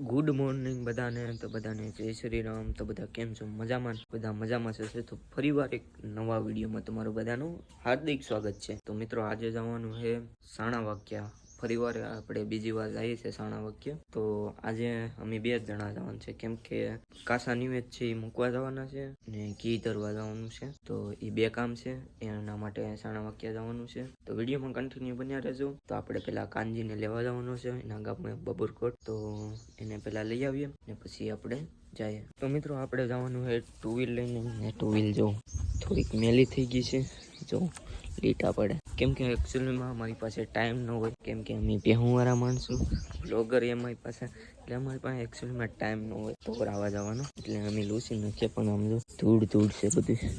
Good morning બધાને, તો બધાને જય શ્રી રામ તો બધા કેમ છો? મજામાં? બધા મજામાં છે તો ફરીવાર એક નવા વિડીયોમાં તમારું બધાનું હાર્દિક સ્વાગત છે. તો મિત્રો, આજે જવાનું છે સાણા વાક્યા. ફરીવાર આપણે બીજી વાર જઈએ છીએ સાણા વાક્ય. તો આજે અમે બે જ જણા જવાનું છે. કેમ કે કાસા નિવેદ છે એ મૂકવા જવાના છે ને ઘી ધરવા જવાનું છે. તો એ બે કામ છે. એના માટે સાણા વાક્યા જવાનું છે. તો વિડીયોમાં કન્ટિન્યુ બન્યા રહેજો. તો આપણે પહેલાં કાનજીને લેવા જવાનું છે. એના ગામમાં બબુરકોટ. તો એને પહેલાં લઈ આવીએ ને પછી આપણે જઈએ. તો મિત્રો, આપણે જવાનું છે ટુ વ્હીલ લઈને. ને ટુ વ્હીલ જો થોડીક મેલી થઈ ગઈ છે. જો લીટા પડે. કેમ કે એકચ્યુઅલીમાં અમારી પાસે ટાઈમ ન હોય, કેમ કે અમે બેહુંવાળા માણસો બ્લોગર એ અમારી પાસે, એટલે અમારી પાસે એકચ્યુઅલીમાં ટાઈમ ન હોય. તો આવવા જવાનો, એટલે અમે લૂસી નાખીએ, પણ આમ જો ધૂળ ધૂળ છે બધી.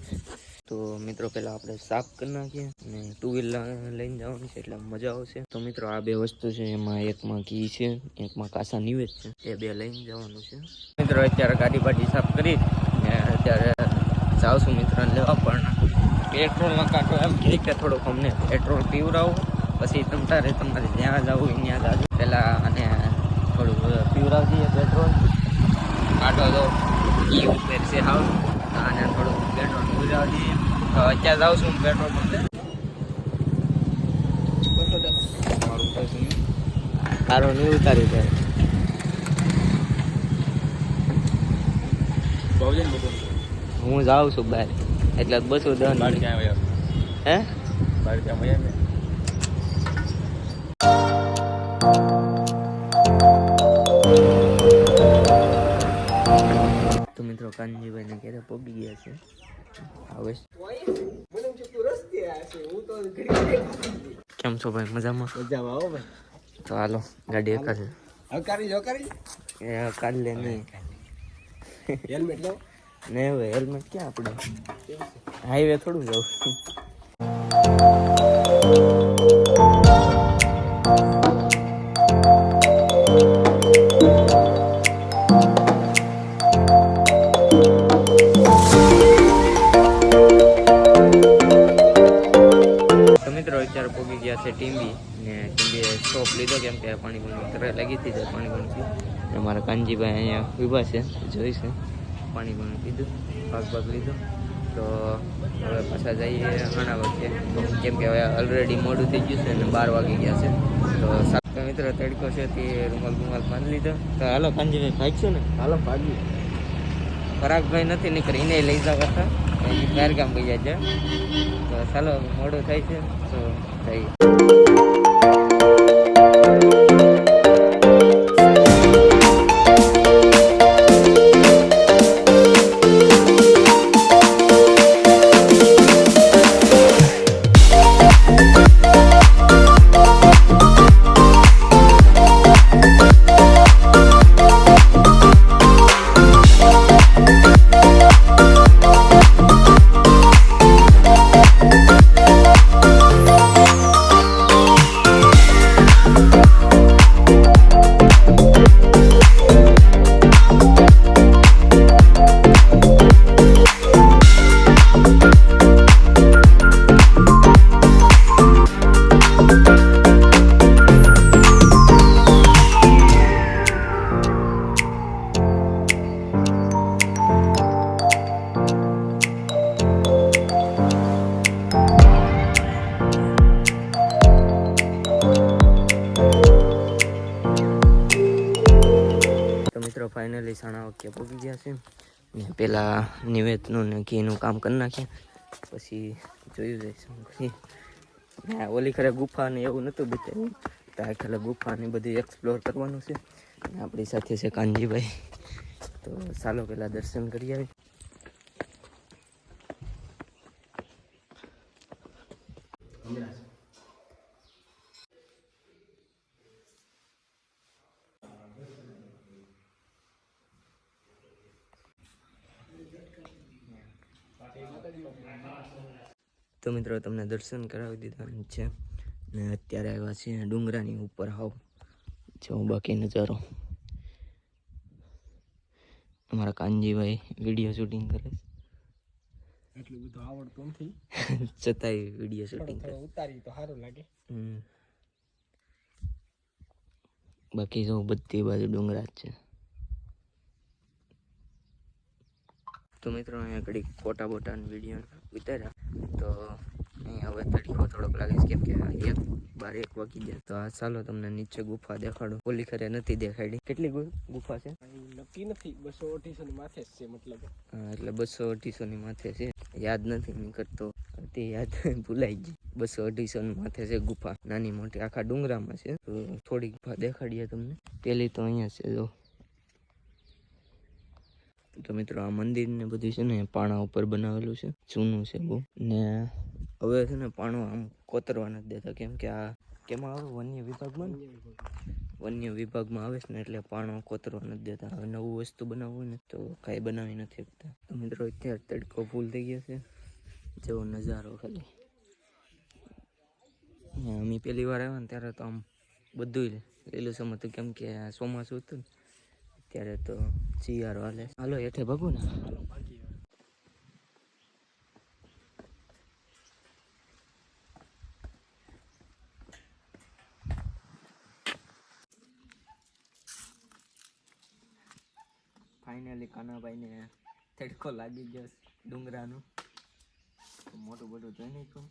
તો મિત્રો પહેલાં આપણે સાફ કરી નાખીએ અને ટુ વ્હીલર લઈને જવાનું છે, એટલે મજા આવશે. તો મિત્રો, આ બે વસ્તુ છે, એમાં એકમાં ઘી છે, એકમાં કાસા નિવેદ છે. એ બે લઈને જવાનું છે. મિત્રો, અત્યારે ગાડી બાડી સાફ કરી અત્યારે છું મિત્રને લેવા પણ. પેટ્રોલનો કાંટો એમ કહે કે થોડુંક અમને પેટ્રોલ પીવડાવો. પછી તમ તારે તમારે જ્યાં જવું ત્યાં જાજો પહેલાં અને થોડુંક દઈએ પેટ્રોલ. કાંટો તો એ ઉપર છે હાવ. અને થોડુંક પેટ્રોલ દઈએ તો અત્યારે જાઉં છું પેટ્રોલ પંપે. તારો નહીં ઉતાર્યું છે હું જાઉં છું બહાર. એટલે બસો દસ હે? તો મિત્રો કાનજીભાઈ ને ક્યારે પગી ગયા છે. હવે કેમ છો ભાઈ? મજામાં? તો હાલો ગાડી એકા છે એ કાઢ લે નહીં. હેલ્મેટ લો. નહીં હવે હેલ્મેટ ક્યાં આપણે? હાઈવે થોડું જવું. અત્યારે પહોંચી ગયા છે ટીમ્બી ને સ્ટોપ લીધો કેમ કે પાણી પાણી લાગી હતી પાણી પાણી મારા કાનજીભાઈ અહીંયા ઊભા છે, જોઈ છે. પાણી પાણી પીધું ભાગ ભાગ લીધો. તો હવે પાછા જઈએ ઘણા વખતે કેમ કે હવે ઓલરેડી મોડું થઈ ગયું છે અને બાર વાગી ગયા છે. તો સાત મિત્રો તડકો છે તે રૂમાલ રૂમાલ બાંધી લીધો. તો હાલો કાનજીભાઈ ભાગશું ને? હાલો ભાગી પરાગભાઈ નથી નીકળી. એને લઈ જાવ હતા. બહાર ગામ ગયા છે. તો ચાલો મોડું થાય છે. તો જઈએ. ફાઇનલી સાણા વાક્ય પહોંચી ગયા છે. ને પેલા નિવેદનું ને ઘીનું કામ કરી નાખ્યા. પછી જોયું જઈશું પછી ઓલી ખરે ગુફા ને એવું નહોતું બતાવ્યું તો આ ખાલી ગુફા ને બધું એક્સપ્લોર કરવાનું છે. ને આપણી સાથે છે કાનજીભાઈ. તો ચાલો પહેલાં દર્શન કરી આવી તો મિત્રો તમને દર્શન કરાવી દીધા છે. ને અત્યારે આવ્યા છીએ ડુંગરાની ઉપર હાવ. જો બાકી નજારો. અમારા કાનજીભાઈ વીડિયો શૂટિંગ કરે છે. એટલું બધું આવડતું નથી. છતાંય વીડિયો શૂટિંગ કરે ઉતારી તો સારું લાગે. બાકી જો બધી બાજુ ડુંગરા જ છે. તો મિત્રો અહીંયા ઘડી ફોટા બોટાના વીડિયો ઉતાર્યા. તો અહીંયા હવે તડકો થોડોક લાગે છે કેમ કે એક બાર એક વાગી ગયા. તો આ ચાલો તમને નીચે ગુફા દેખાડું. ઓલી ખરે નથી દેખાડી કેટલી ગુફા છે? નક્કી નથી. બસો અઢીસો ની માથે છે મતલબ. એટલે બસો અઢીસો ની માથે છે. યાદ નથી નહીં કરતો. તે યાદ ભૂલાઈ ગઈ. બસો અઢીસો ની માથે છે ગુફા. નાની મોટી. આખા ડુંગરામાં છે. તો થોડી ગુફા દેખાડીએ તમને. પેલી તો અહીંયા છે જો. તો મિત્રો આ મંદિર ને બધું છે ને પાણા ઉપર બનાવેલું છે, જૂનું છે બહુ. ને હવે છે ને પાણું આમ કોતરવા નથી દેતા કેમ કે આ કેમાં આવે? વન્ય વિભાગમાં વન્ય વિભાગમાં આવે છે ને એટલે પાણો કોતરવા નથી દેતા હવે નવું વસ્તુ બનાવવું ને તો કાંઈ બનાવી નથી શકતા. તો મિત્રો અત્યારે તડકો ફૂલ થઈ ગયો છે. જેવો નજારો ખાલી. અમે પહેલી વાર આવ્યા ને ત્યારે તો આમ બધું લીલુંછમ હતું કેમ કે ચોમાસું હતું ને ત્યારે તો શિયાળો હાલે. હાલો, હેઠે ભાગું ને. ફાઇનલી કાનાભાઈને તડકો લાગી ગયો ડુંગરાનું. મોટું બધું જોઈ નાખ્યું.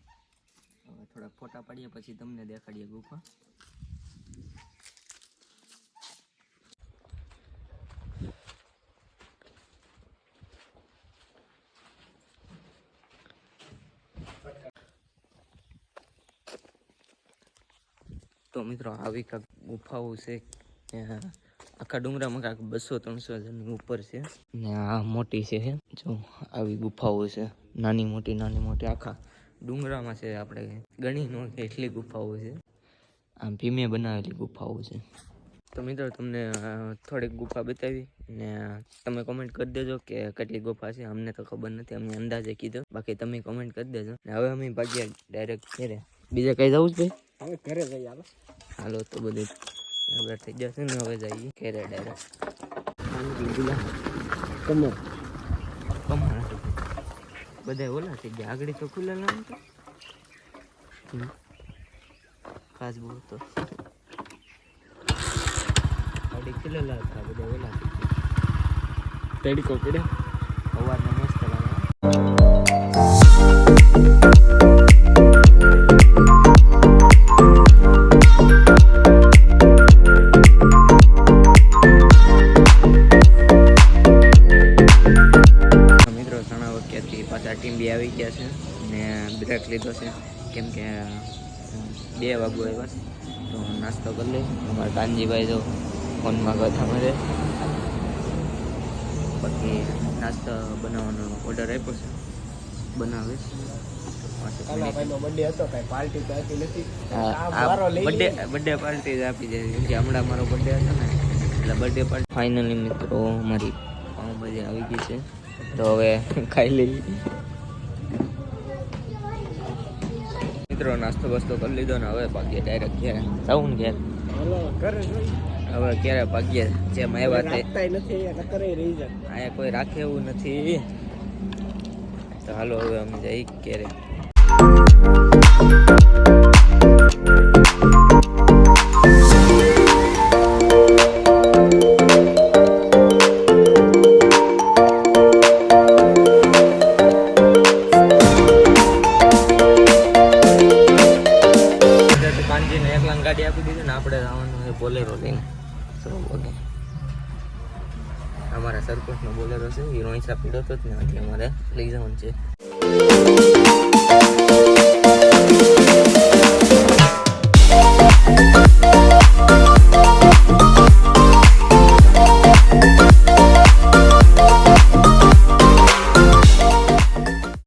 હવે થોડાક ફોટા પાડીએ, પછી તમને દેખાડીએ ગુફા. મિત્રો, આવી કાંક ગુફાઓ છે. આખા ડુંગરામાં કાંક બસો ત્રણસો હજારની ઉપર છે. ને આ મોટી છે જો, આવી ગુફાઓ છે. નાની મોટી નાની મોટી. આખા ડુંગરામાં છે આપણે. ગણી નો એટલી ગુફાઓ છે. આમ ભીમે બનાવેલી ગુફાઓ છે. તો મિત્રો, તમને થોડીક ગુફા બતાવી ને તમે કોમેન્ટ કરી દેજો કે કેટલી ગુફા છે. અમને તો ખબર નથી. અમને અંદાજે કીધો. બાકી તમે કોમેન્ટ કરી દેજો. ને હવે અમે ભાગ્યા ડાયરેક્ટ ઘરે. બીજે કઈ જવું છે ભાઈ? હવે ઘરે જઈ હાલો હાલો તો બધું ખબર થઈ જશે ને હવે જઈએ ઘરે ડાયરેક્ટ. કમર કમર બધા ઓલા થઈ ગયા. આગળ તો ખુલ્લા હતા. ખાસ બહુ તો. આગળ ખુલ્લેલા હતા બધા ઓલા થઈ ગયા. તડકો પડે સવારના છે. કેમ કે બે વાગુ આવ્યા છે. તો નાસ્તો કરી લે અમારા કાનજીભાઈ જો ફોનમાં કથા મળે પછી નાસ્તો બનાવવાનો ઓર્ડર આપ્યો છે. બનાવીશ બર્થડે પાર્ટી આપી મારો લઈ જ દે. કેમ કે હમણાં મારો બર્થડે હતો ને એટલે બર્થડે પાર્ટી ફાઇનલી મિત્રો મારી પાઉંભાજી આવી ગઈ છે. તો હવે ખાઈ લઈ મિત્રો નાસ્તો બસ્તો કરી લીધો ને હવે ભાગ્ય ડાયરેક્ટ ઘેર જવું ને ઘેર. હવે ક્યારે ભાગ્યે જેમ આવ્યા તે. અહીંયા કોઈ રાખે એવું નથી. તો હાલો હવે અમે જઈ ક્યારે. અમારા સરપંચનો બોલેરો છે એ